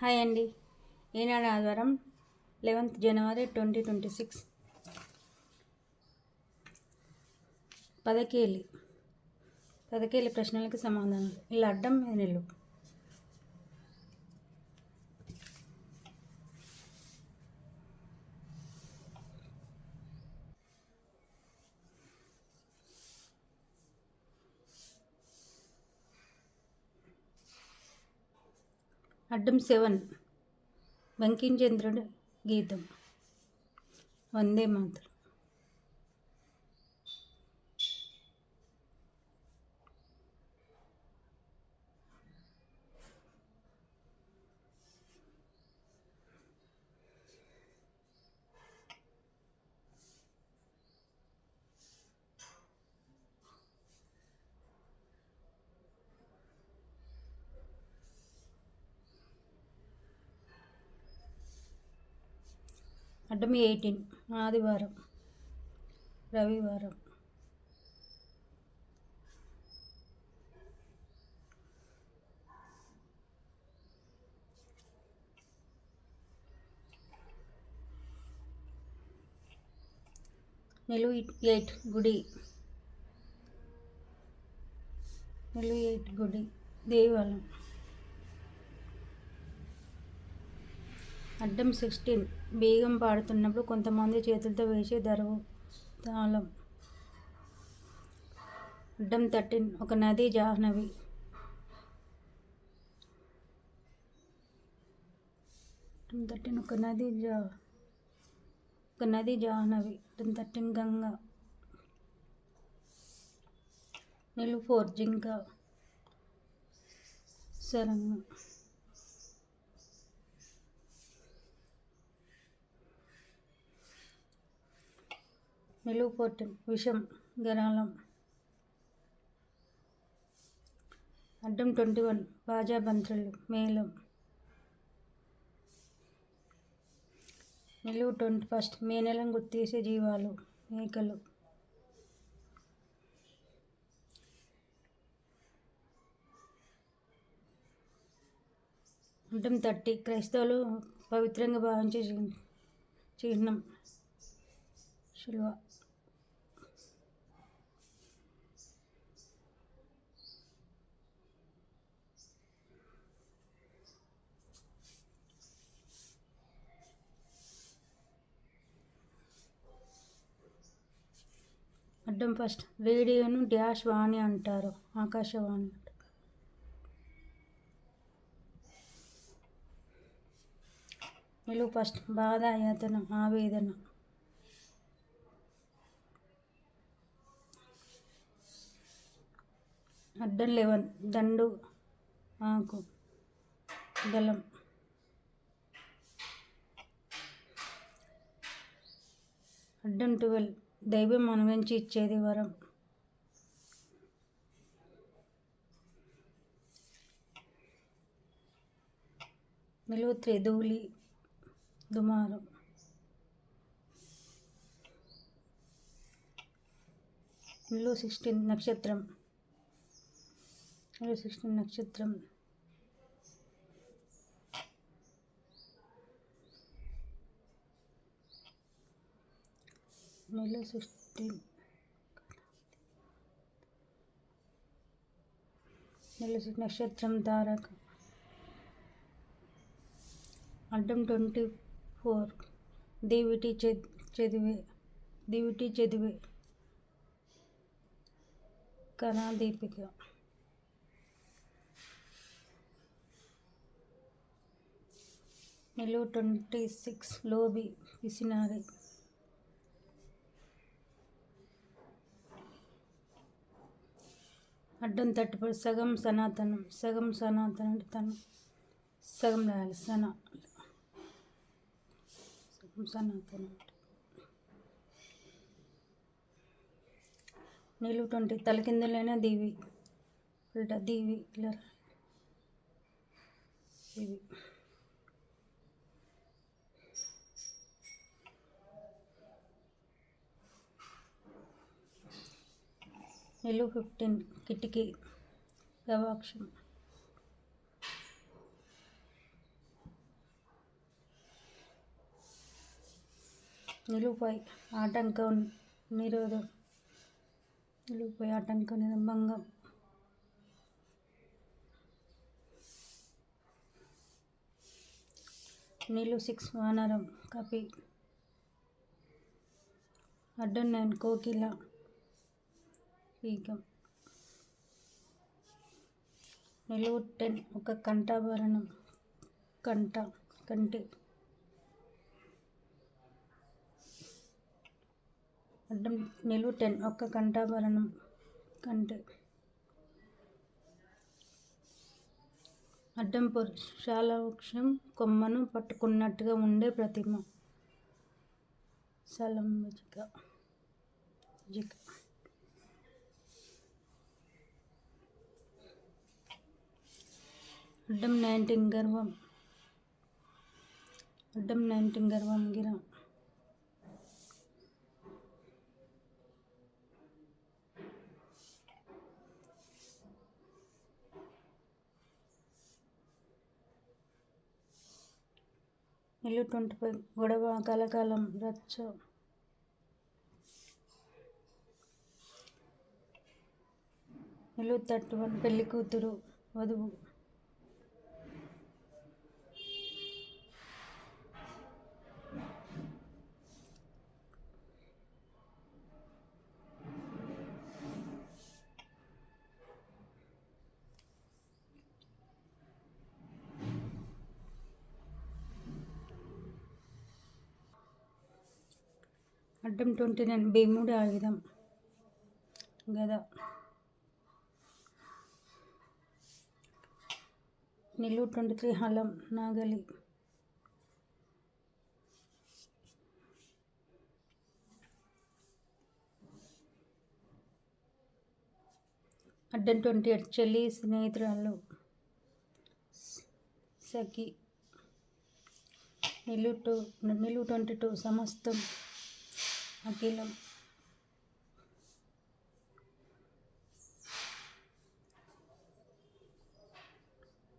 Hi అండి. ఈనాడు ఆదివారం eleventh January twenty twenty six పదకేలి పదకేలి ప్రశ్నలకు సమాధానం. ఇలా అడ్డం మీద నిలువు అడ్డం సెవెన్. బంకించంద్రుడు గీతం. వందే మాతరం. అడ్డం ఎయిటీన్ ఆదివారం రవివారం. నిలువు ఎయిట్ గుడి. నిలువు ఎయిట్ గుడి దేవాలయం. అడ్డం సిక్స్టీన్. బీగం పాడుతున్నప్పుడు కొంతమంది చేతులతో వేసే దరువు తాళం. అడ్డం థర్టీన్. ఒక నది జాహ్నవి. అడ్డం థర్టీన్. ఒక నది జా ఒక నది జాహ్నవి. అడ్డం థర్టీన్ గంగా. నిలువు ఫోర్ జింక. సరంగం. నిలువు విషం గరాలం అడ్డం ట్వంటీ వన్ బాజాబంత్రులు మేళం. నిలువు ట్వంటీ ఫస్ట్ మే నెలను గుర్తీసే జీవాలు మేకలు. అడ్డం థర్టీ క్రైస్తవులు పవిత్రంగా భావించే చి- చిహ్నం శిల్వ. అడ్డం ఫస్ట్. రేడియోను డ్యాష్ వాణి అంటారు ఆకాశవాణి. నిలువు ఫస్ట్. బాధ యాతన ఆవేదన. అడ్డం లెవెన్. దండు ఆకు బలం అడ్డం ట్వెల్వ్. దైవం అనుభవించి ఇచ్చేది వరం. నిలువు త్రీ దుమారం. నిలువు సిక్స్టీన్ నక్షత్రం. నిలువు సిక్స్టీన్ నక్షత్రం. నిలువు సిక్స్టీన్ సిక్స్ నక్షత్రం తారక అడ్డం ట్వంటీ ఫోర్. దివిటి చదివే దేవిటి చదివే. కళా దీపిక. నిలువు ట్వంటీ సిక్స్ లోబి పిసినారి అడ్డం తట్టుపడి సగం సనాతనం సగం సనాతనం అంటే తను. సగం రాయాలి సన. సగం సనాతనం అంటే తల కిందలైన దీవి. ఉల్టా దీవి ఇలా దీవి. ఎల్లు ఫిఫ్టీన్ కిటికీ గవాక్షం నిలుపై ఆటంకం నిరోధం. నిలుపై ఆటంకం నిర్భంగం. నీలు సిక్స్ వానరం కపి. అడ్డన్ నైన్ కోకిలా. ఇక నిలువు టెన్ ఒక కంఠాభరణం కంట కంటి. అడ్డం నిలువు టెన్ ఒక్క కంఠాభరణం కంటి. అడ్డం పురుషాల వృక్షం కొమ్మను పట్టుకున్నట్టుగా ఉండే ప్రతిమ. సలం జిక అడ్డం నైన్టీన్ గర్వం. అడ్డం నైన్టీన్ గర్వం గిరం. ఇల్లు ట్వంటీ ఫైవ్ గొడవ కలకాలం రచ్చ. ఇల్లు థర్టీ వన్ పెళ్ళి కూతురు వధువు. అడ్డం ట్వంటీ నైన్ భీముడి ఆయుధం గద. నిలువు ట్వంటీ త్రీ హలం నాగలి. అడ్డం ట్వంటీ ఎయిట్ చెల్లి స్నేహితురాలు సఖి. నిలువు టూ నిలువు ట్వంటీ టూ సమస్తం. అఖిలం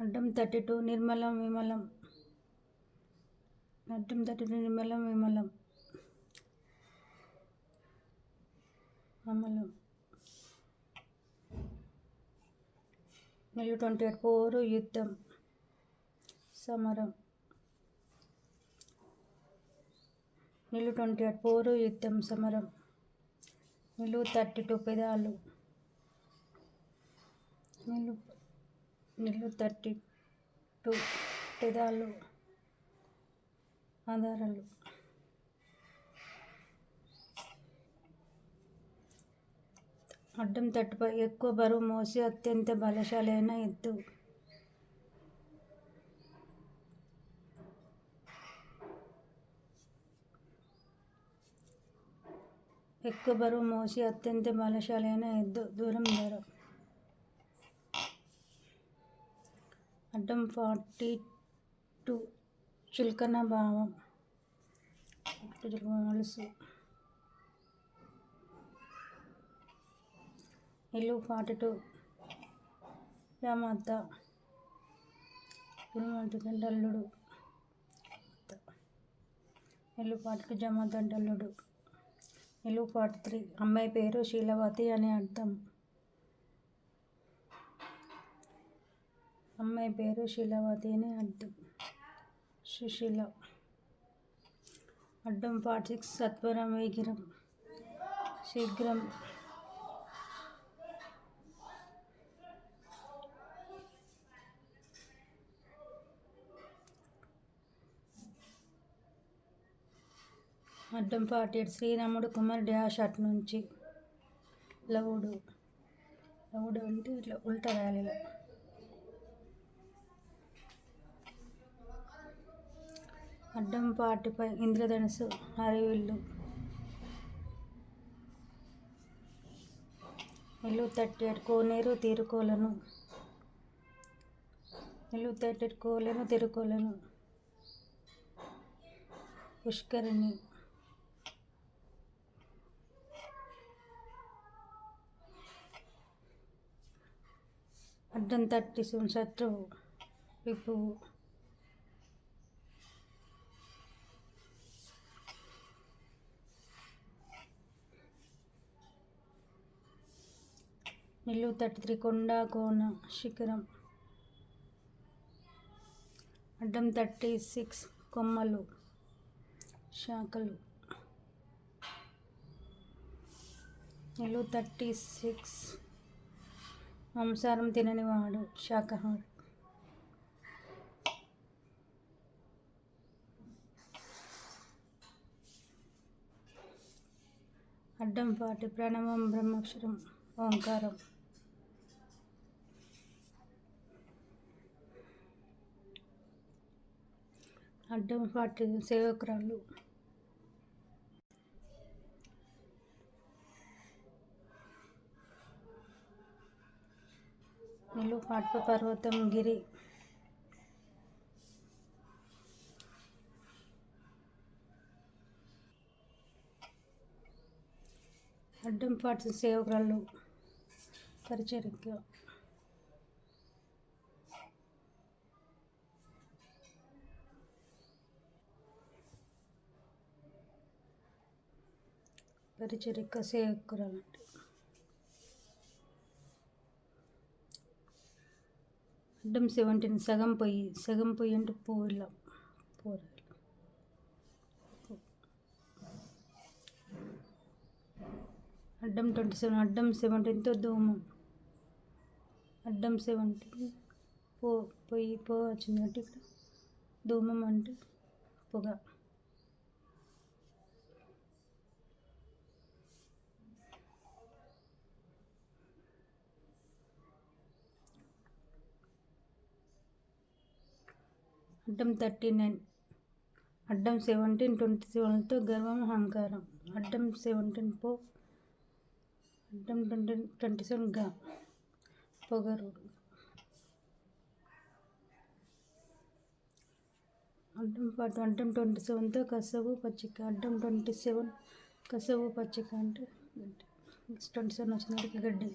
అడ్డం థర్టీ టూ నిర్మలం విమలం. అడ్డం థర్టీ టూ నిర్మలం విమలం. అమలం నిలువు ట్వంటీ ఎయిట్ పోరు యుద్ధం. సమరం. నిలు ట్వంటీ ఎయిట్ పోరు యుద్ధం సమరం. నిలు థర్టీ టూ పెదాలు. నిలు నిలువు థర్టీ టూ పెదాలు ఆధారాలు. అడ్డం తట్టుపై ఎక్కువ బరువు మోసి అత్యంత బలశాలైన అయిన ఎద్దు. ఎక్కువ బరువు మోసి అత్యంత బలశాలైన ఎద్దు దూరం ధర. అడ్డం ఫార్టీ టూ. చులకన భావం. అలుసు ఇల్లు ఫార్టీ టూ. రామత్త ఇల్లు అల్లుడు ఇల్లు ఫార్టీ టూ జమాత నిలువు పార్ట్ త్రీ అమ్మాయి పేరు శీలవతి అని అర్థం. అమ్మాయి పేరు శీలవతి అని అర్థం. సుశీల. అడ్డం పార్ట్ సిక్స్ సత్వరం వేగిరం శీఘ్రం అడ్డం ఫార్టీ ఎయిట్ శ్రీరాముడు కుమార్ డ్యాష్ అటు నుంచి. లవుడు. లవుడు అంటే ఇట్లా ఉల్టా రాయాలి ఇలా అడ్డం ఫార్టీ ఫైవ్ ఇంద్రధనుసు అరవిల్లు. ఇల్లు థర్టీ ఎయిట్ కోనేరు తీరుకోలను. ఇల్లు థర్టీ ఎయిట్ కోలేను తిరుకోలను. పుష్కరిణి. than thirty seven after remove నిలువు థర్టీ త్రీ కొండ కోన శిఖరం. అడ్డం థర్టీ సిక్స్ కొమ్మలు శాఖలు. నిలువు థర్టీ సిక్స్ మాంసారం తిననివాడు వాడు శాకాహారి. అడ్డం పాటి ప్రణవం బ్రహ్మాక్షరం ఓంకారం. అడ్డం పాటి సేవకురాలు. నిలువు పాట పర్వతం గిరి. అడ్డం పాటి పరిచరిక పరిచరిక సేవకురాలు అడ్డం సెవెంటీన్ సగం పొయ్యి సగం పొయ్యి అంటే పూల పూరలు. అడ్డం ట్వంటీ సెవెన్ అడ్డం సెవెంటీన్తో దోమం. అడ్డం సెవెంటీన్ పో పొయ్యి పో వచ్చింది అంటే ఇక్కడ దోమం అంటే పొగ. అడ్డం థర్టీ నైన్ అడ్డం సెవెంటీన్ ట్వంటీ సెవెన్తో గర్వం అహంకారం. అడ్డం సెవెంటీన్ పో అడ్డం ట్వంటీ ట్వంటీ సెవెన్గా పొగరుడు అడ్డం పాటు అడ్డం ట్వంటీ సెవెన్తో కసవు పచ్చిక అడ్డం ట్వంటీ సెవెన్ కసవు పచ్చిక అంటే గడ్డి. ట్వంటీ సెవెన్ వచ్చినప్పటికి గడ్డి.